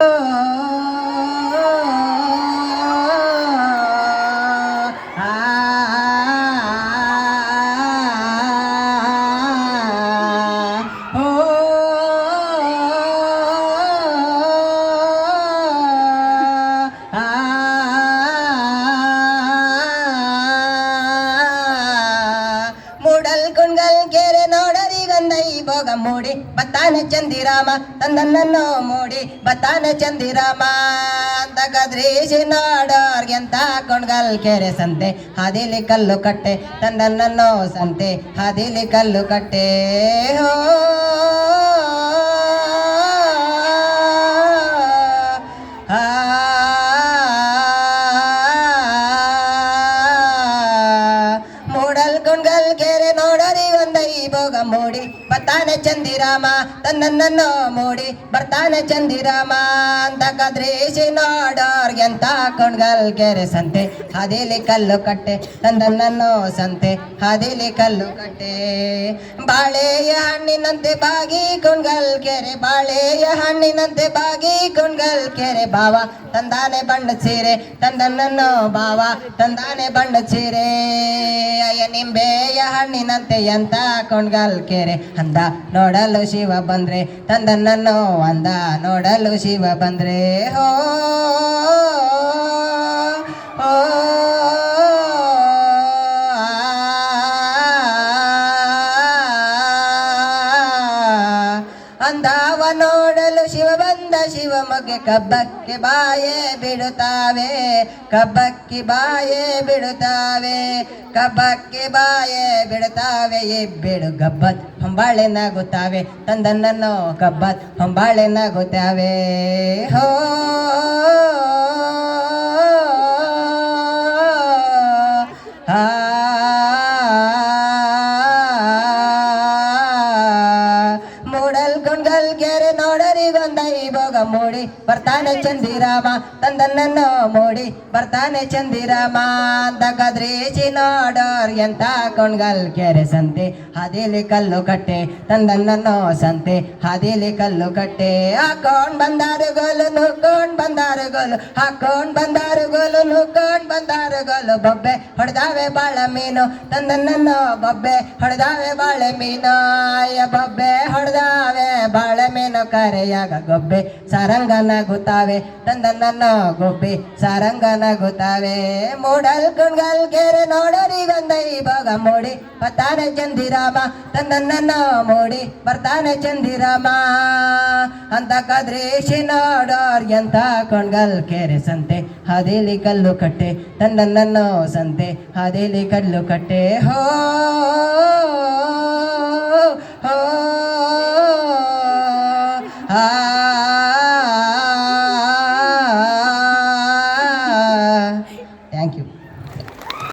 ಮೂಡಲ್ ನೋಡರಿ ಈ ಭೋಗ ಮೂಡಿ, ಬತ್ತಾನೆ ಚಂದಿರಾಮ ತಂದನ್ನನ್ನು ಮೂಡಿ, ಬತ್ತಾನೆ ಚಂದಿರಾಮ. ಅಂತ ಗದ್ರೀಶಿ ನಾಡೋರ್ಗೆಂತ ಕೊಂಡ್ಗಲ್ ಕೆರೆ ಸಂತೆ ಹಾದಿಲಿ ಕಲ್ಲು ಕಟ್ಟೆ ತಂದನ್ನನ್ನು ಸಂತೆ, ಹಾದಿಲಿ ಕಲ್ಲು ಕಟ್ಟೆ. ಹೋ ಮೂಡಿ, ಬರ್ತಾನೆ ಚಂದಿರಾಮ ತನ್ನನ್ನು ಮೂಡಿ, ಬರ್ತಾನೆ ಚಂದಿರಾಮ ಅಂತ ಕದ್ರೇಸಿ ನೋಡೋರ್ಗೆಂತ ಕುಣ್ಗಲ್ ಕೆರೆ ಸಂತೆ ಹದಿಲಿ ಕಲ್ಲು ಕಟ್ಟೆ ತನ್ನನ್ನು ಸಂತೆ. ಹದಿಲಿ ಕಲ್ಲು ಕಟ್ಟೆ, ಬಾಳೆಯ ಹಣ್ಣಿನಂತೆ ಬಾಗಿ ಕುಣ್ಗಲ್ ಕೆರೆ. ಬಾಳೆಯ ಹಣ್ಣಿನಂತೆ ಬಾಗಿ ಕುಣ್ಗಲ್ ಕೆರೆ ಬಾವ ತಂದಾನೆ ಬಣ್ಣ ಸೀರೆ ತಂದನ್ನನ್ನು ಬಾವ ತಂದಾನೆ ಬಣ್ಣ ಸೀರೆ. ನಿಂಬೆಯ ಹಣ್ಣಿನಂತೆ ಎಂತ ಕೊಂಡ್ಗಲ್ ಕೆರೆ? ಅಂದ, ನೋಡಲು ಶಿವ ಬಂದ್ರೆ, ತಂದನನ್ನು ಅಂದ, ನೋಡಲು ಶಿವ ಬಂದ್ರೆ, ಹೋ ಅಂದವ ಶಿವ ಶಿವಮಗೆ ಕಬ್ಬಕ್ಕೆ ಬಾಯೇ ಬಿಡುತ್ತಾವೆ. ಕಬ್ಬಕ್ಕಿ ಬಾಯೇ ಬಿಡುತ್ತಾವೆ. ಕಬ್ಬಕ್ಕೆ ಬಾಯೇ ಬಿಡುತ್ತಾವೆ. ಬಿಡು ಗಬ್ಬತ್ ಹೊಂಬಾಳೆ ನಗುತ್ತಾವೆ. ತಂದನ್ನೋ ಗಬ್ಬತ್ ಹೊಂಬಾಳೆ ನಗುತ್ತಾವೆ. ಹೋ ಕುಂಡಲ್ ಕೆರೆ ನೋಡರಿ ಗೊಂದೈ ಭೋಗ ಮೂಡಿ. ಬರ್ತಾನೆ ಚಂದಿರಾಮ ತಂದನ್ನ ಮೂಡಿ. ಬರ್ತಾನೆ ಚಂದಿರಾಮ, ಅಂತ ಕದ್ರೇಜಿ ನೋಡೋರ್ ಎಂತ ಕುಣ್ಗಲ್ ಕೆರೆ ಸಂತೆ. ಹಾದಿಲಿ ಕಲ್ಲು ಕಟ್ಟೆ ತಂದನ್ನ ಸಂತೆ. ಹಾದಿಲಿ ಕಲ್ಲು ಕಟ್ಟೆ ಹಾಕೊಂಡ್ ಬಂದಾರು ಗೋಲು ಬಂದಾರು ಗೋಲು ಹಾಕೊಂಡ್ ಬಂದಾರು ಗೋಲು ನುಕ್ಕೊಂಡ್ ಬಂದಾರು ಗೋಲು ಬೊಬ್ಬೆ ಹೊಡೆದಾವೆ ಬಾಳೆ ಮೀನು ನನ್ನ ಬೊಬ್ಬೆ ಹೊಡೆದಾವೆ ಬಾಳೆ ಮೀನು ಅಯ್ಯ ಬೊಬ್ಬೆ ಹೊಡೆದಾವೆ ಬಾಳೆ ಮೀನು, ಕರೆಯಾಗ ಗೊಬ್ಬೆ ಸಾರಂಗ ನಗುತ್ತಾವೆ ನನ್ನ ಗೊಬ್ಬೆ ಸಾರಂಗ ನಗುತ್ತಾವೆ. ಮೂಡಲ್ ಕುಣ್ಗಲ್ ಕೆರೆ ನೋಡರಿ ಗಂಧೈ ಭೋಗ ಮೂಡಿ ಬರ್ತಾನೆ ಚಂದಿರಾಮ ತಂದನ್ನನ್ನು ಮೂಡಿ ಬರ್ತಾನೆ ಚಂದಿರಾಮ. ಅಂತ ಕದ್ರೇಶಿ ನಾಡಾರ್ ಎಂತ ಕಣ್ಗಲ್ ಕೆರೆ ಸಂತೆ ಹದೇಲಿ ಕಲ್ಲು ಕಟ್ಟೆ ತಂದನ್ನನ್ನು ಸಂತೆ. ಹಾದೇಲಿ ಕಲ್ಲು ಕಟ್ಟೆ, ಹೋ